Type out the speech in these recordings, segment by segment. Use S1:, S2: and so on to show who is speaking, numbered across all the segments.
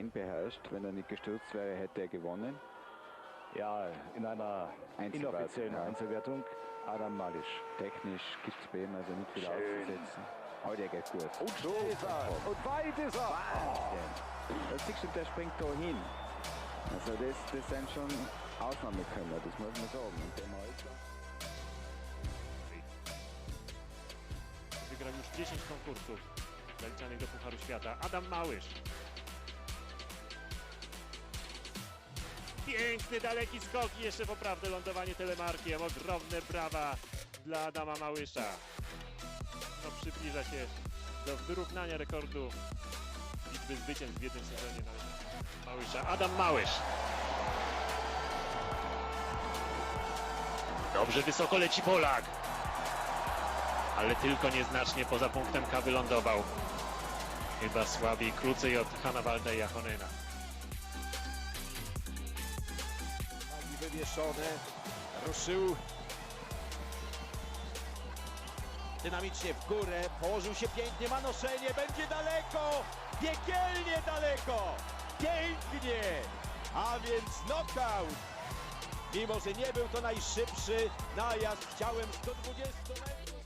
S1: Rennen beherrscht. Wenn er nicht gestürzt wäre, hätte er gewonnen.
S2: Ja, in einer
S1: Einzelwertung,
S2: inoffiziellen
S1: ja.
S2: Einzelwertung Adam Malisch.
S1: Technisch gibt es bei ihm also nicht viel
S2: Schön.
S1: auszusetzen. Geht gut.
S2: Und so ist er. Und weit ist er.
S1: Da siehst du, der springt da hin. Also das, das sind schon Ausnahmekönner, das muss man sagen. Und der Malzer,
S3: Wygrał już 10 konkursów zaliczanych do Pucharu Świata. Adam Małysz. Piękny, daleki skok i jeszcze poprawne lądowanie telemarkiem. Ogromne brawa dla Adama Małysza. No, przybliża się do wyrównania rekordu liczby zwycięstw w jednym sezonie Małysza. Adam Małysz. Dobrze wysoko leci Polak. Ale tylko nieznacznie poza punktem K wylądował. Chyba słabiej, krócej od Hanawalda i Jachonena.
S4: Wywieszone, ruszył. Dynamicznie w górę, położył się pięknie, ma noszenie, będzie daleko, piekielnie daleko, pięknie, a więc knockout. Mimo, że nie był to najszybszy najazd, chciałem 120 metrów.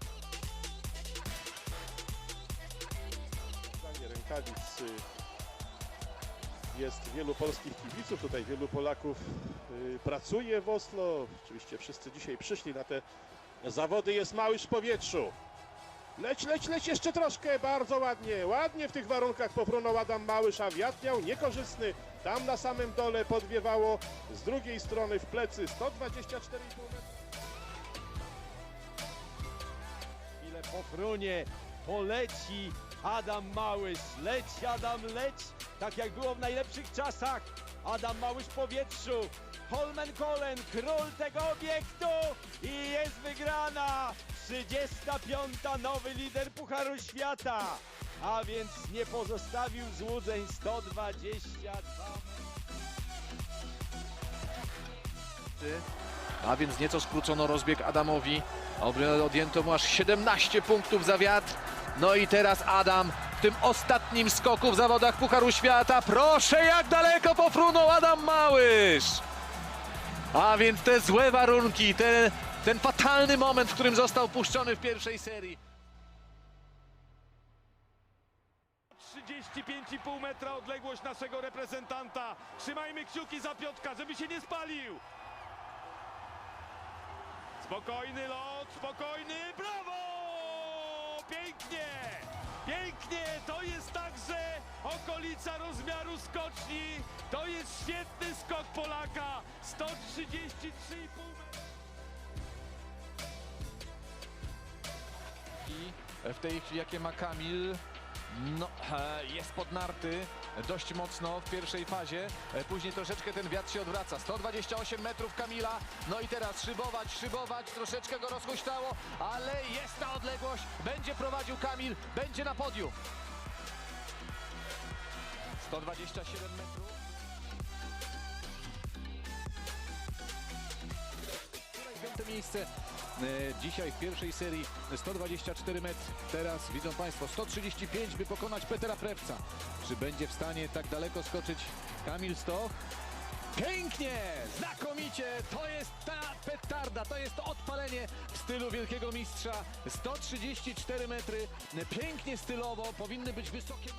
S5: Rękawic jest wielu polskich kibiców, tutaj wielu Polaków y, pracuje w Oslo. Oczywiście wszyscy dzisiaj przyszli na te zawody. Jest Małysz w powietrzu. Leć, leć, leć jeszcze troszkę, bardzo ładnie. Ładnie w tych warunkach popłynął Adam Małysz, a wiatr miał niekorzystny. Tam na samym dole podwiewało, z drugiej strony w plecy 124,5 metra.
S4: Ile po frunie poleci Adam Małysz. Leć Adam, leć, tak jak było w najlepszych czasach. Adam Małysz w powietrzu. Holmenkollen, król tego obiektu i jest wygrana. 35. nowy lider Pucharu Świata. A więc nie pozostawił złudzeń 122.
S6: A więc nieco skrócono rozbieg Adamowi. Odjęto mu aż 17 punktów za wiatr. No i teraz Adam tym ostatnim skoku w zawodach Pucharu Świata. Proszę, jak daleko pofrunął Adam Małysz. A więc te złe warunki, te, ten fatalny moment, w którym został puszczony w pierwszej serii.
S4: 35,5 metra odległość naszego reprezentanta. Trzymajmy kciuki za Piotka, żeby się nie spalił. Spokojny lot, spokojny, brawo! Pięknie! Pięknie! To jest także okolica rozmiaru skoczni. To jest świetny skok Polaka. 133,5 metra.
S6: I w tej chwili jakie ma Kamil? No, e, jest podnarty dość mocno w pierwszej fazie. E, Później troszeczkę ten wiatr się odwraca. 128 metrów Kamila. No i teraz szybować, szybować. Troszeczkę go rozhuśtało, ale jest ta odległość. Będzie prowadził Kamil, będzie na podium. 127 metrów. Piąte miejsce dzisiaj w pierwszej serii 124 metry. Teraz widzą Państwo 135 by pokonać Petera Prewca. Czy będzie w stanie tak daleko skoczyć Kamil Stoch? Pięknie! Znakomicie! To jest ta petarda, to jest to odpalenie w stylu wielkiego mistrza. 134 metry, pięknie stylowo, powinny być wysokie...